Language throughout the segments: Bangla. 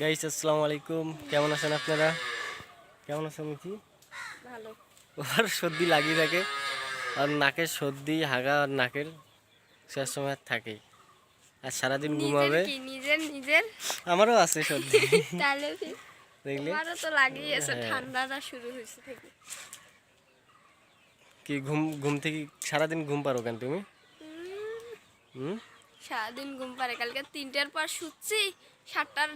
গাইস আসসালামু আলাইকুম। কেমন আছেন আপনারা? কেমন আছেন মিথি ভালো। ওর সর্দি লাগিয়ে থাকে আর নাকের সর্দি হাগা আর নাকের শেষ সময় আর থাকেই আর সারাদিন ঘুমাবে? কি? নিজের নিজের? আমারও আছে সর্দি। তাহলে দেখলে? আমারও তো লাগিয়ে আছে হ্যাঁ। ঠান্ডাটা শুরু হয়েছে থেকে। কি ঘুম ঘুম থেকে সারাদিন ঘুম পারো কেন তুমি? হুম? সারাদিন ঘুম পারে। কালকে তিনটার পর শুচ্ছি সাতটার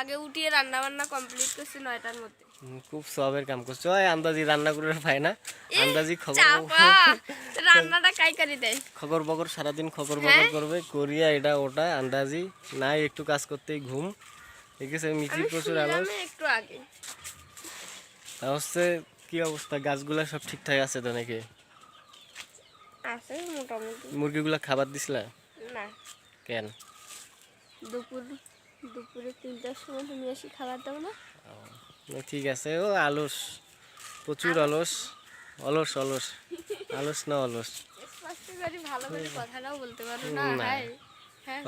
আগে উঠিয়ে রান্না বান্না কমপ্লিট করছি নয়টার মধ্যে। খুব সবের কাম করছ। ওই আন্দাজি রান্না করে পায় না। আন্দাজি খবর চাপা। রান্নাটা কাইকারি দেয়? খবর বকর সারাদিন খবর বগর করবে করিয়া এটা ওটা আন্দাজি। নাই একটু কাজ করতেই ঘুম। ঠিক আছে আমি প্রচুর আলো শুনলাম একটু আগে। তা হচ্ছে কি অবস্থা? গাছগুলা সব ঠিকঠাক আছে তো নাকি? আছে মোটামুটি। মুরগিগুলা খাবার দিছিলা? না। কেন? দুপুর দুপুরে তিনটার সময় তুমি এসে খাবার দাও না? ঠিক আছে। ও আলস। প্রচুর অলস অলস অলস। আলস না অলস? না। হাই। হ্যাঁ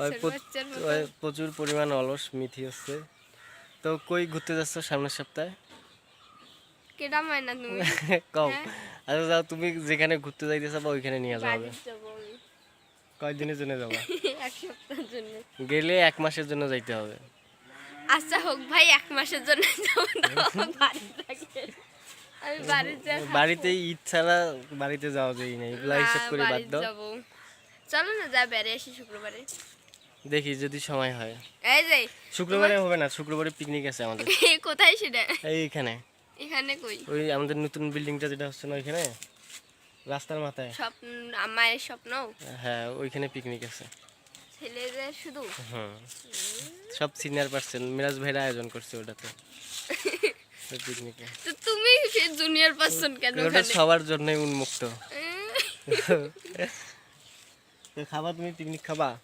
প্রচুর পরিমাণ অলস মিথি হচ্ছে। তো কই ঘুরতে যাচ্ছ সামনের সপ্তাহে? কম হ্যাঁ। আচ্ছা যাও তুমি যেখানে ঘুরতে যাইতে চাবা ওইখানে নিয়ে যাবে। কয়দিনের জন্য যাবা? এক সপ্তাহের জন্য। গেলে এক মাসের জন্য যাইতে হবে। আচ্ছা হোক ভাই এক মাসের জন্য যাব না আমি বাড়ির বাড়িতে ঈদ ছাড়া বাড়িতে যাওয়া যায় না এগুলা হিসাব করে বাদ দাও। চলো না যা বেড়ে আসি শুক্রবারে। দেখি যদি সময় হয়। এই যে শুক্রবারে হবে না শুক্রবারে পিকনিক আছে আমাদের। কোথায় সেটা? এইখানে। এখানে কই? ওই আমাদের নতুন বিল্ডিংটা যেটা হচ্ছে না ওইখানে? রাস্তার মাথায়। স্বপ্ন মায়ের স্বপ্ন? হ্যাঁ ওইখানে পিকনিক আছে। ছেলেদের শুধু? হুম। সব সিনিয়র পার্সন মিরাজ ভাইরা আয়োজন করছে ওটাতে। পিকনিকে তো তুমি জুনিয়র পার্সন কেন ওটা সবার জন্যই উন্মুক্ত। খাবা তুমি পিকনিক খাবা?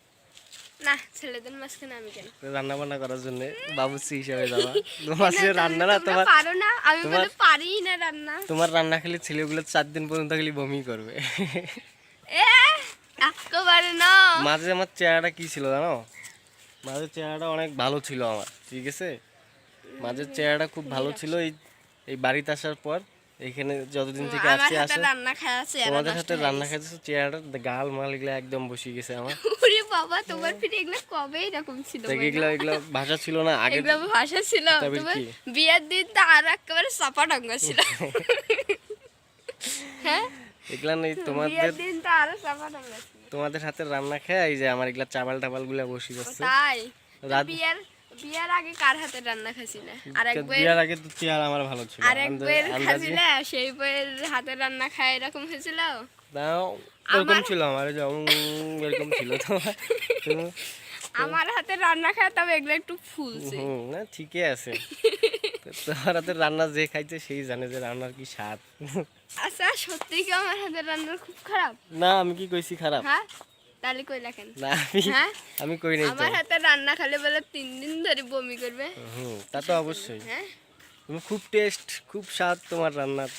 না ছেলেদের মাঝখানে আমি কেন? রান্না বান্না করার জন্য বাবুসি হিসাবে যাবা। তোমার সে রান্না না তোমার পারো না আমি বলে পারি না রান্না। তোমার রান্না খেলে ছেলেগুলো চার দিন পর্যন্ত খালি বমি করবে। এ একেবারে না। মাঝে আমার চেহারাটা কি ছিল জানো? মাঝে চেহারাটা অনেক ভালো ছিল আমার ঠিক আছে? মাঝের চেহারাটা খুব ভালো ছিল এই এই বাড়িতে আসার পর। এইখানে যতদিন থেকে আসছে আসে রান্না আর তোমাদের সাথে রান্না গেছে। চেয়ার গাল মাল এগুলো একদম বসে গেছে আমার। ওরে বাবা তোমার ফিরে এগুলো কবে এরকম ছিল এগুলো এগুলো ভাষা ছিল না আগে এগুলো ভাষা ছিল। তোমার? বিয়ের দিন তো আর একেবারে চাপা ডাঙ্গা ছিল। হ্যাঁ? এগুলা নেই তোমাদের বিয়ের দিন তো আরও চাপা ডাঙ্গা ছিল। তোমাদের হাতে রান্না খেয়ে এই যে আমার এগুলা চাবাল টাবালগুলা বসে যাচ্ছে তাই? রাত- বিয়ের বিয়ের আগে কার হাতে রান্না খাসি না আর এক বইয়ের বিয়ার আগে তো চেহারা আমার ভালো ছিল আর এক বইয়ের না সেই বইয়ের হাতে রান্না খায় এরকম হয়েছিল? দাও এরকম ছিল আমার এরকম ছিল তোমার আমার হাতে রান্না খায় তবে এগুলো একটু ফুলছে। না ঠিকই আছে। তোমার হাতে রান্না যে খাইছে সেই জানে যে রান্নার কি স্বাদ। আচ্ছা সত্যি কি আমার হাতে রান্না খুব খারাপ? না আমি কি কইছি খারাপ? হ্যাঁ? তাহলে কই লেখেন না আমি হ্যাঁ? আমি কই নাই আমার হাতে রান্না খেলে বলে তিন দিন ধরে বমি করবে। হুম তা তো অবশ্যই। হ্যাঁ? তুমি খুব টেস্ট খুব স্বাদ তোমার রান্নার।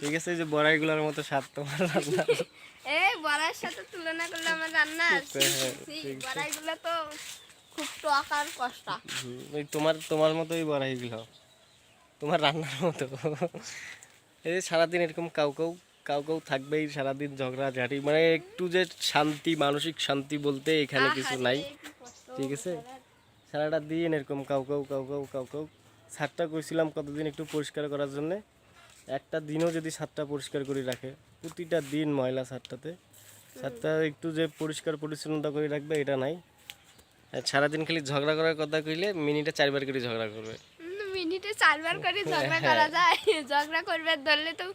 ঠিক আছে যে বড়াইগুলোর মতো স্বাদ তোমার রান্নার। এ বড়ার সাথে তুলনা করলে আমার রান্না হ্যাঁ, আছে। বড়াইগুলো তো খুব টক আর কষ্ট। ওই তোমার তোমার মতোই বড়াইগুলো। তোমার রান্নার মতো। এই সারাদিন এরকম কাউ কাউ কাউ কাউ থাকবেই সারাদিন ঝগড়া ঝাঁটি মানে একটু যে শান্তি মানসিক শান্তি বলতে এখানে কিছু নাই। ঠিক আছে? সারাটা দিন এরকম কাউ কাউ কাউ কাউ কাউ কাউ ছাদটা করছিলাম কতদিন একটু পরিষ্কার করার জন্য? একটা দিনও যদি ছাদটা পরিষ্কার করে রাখে প্রতিটা দিন ময়লা ছাদটাতে ছাদটা একটু যে পরিষ্কার পরিচ্ছন্নতা করে রাখবে এটা নাই। সারাদিন খালি ঝগড়া করার কথা কইলে মিনিটে চারবার করে ঝগড়া করবে। মিনিটে চারবার করে ঝগড়া হ্যাঁ। করা যায়। ঝগড়া করবে ধরলে তো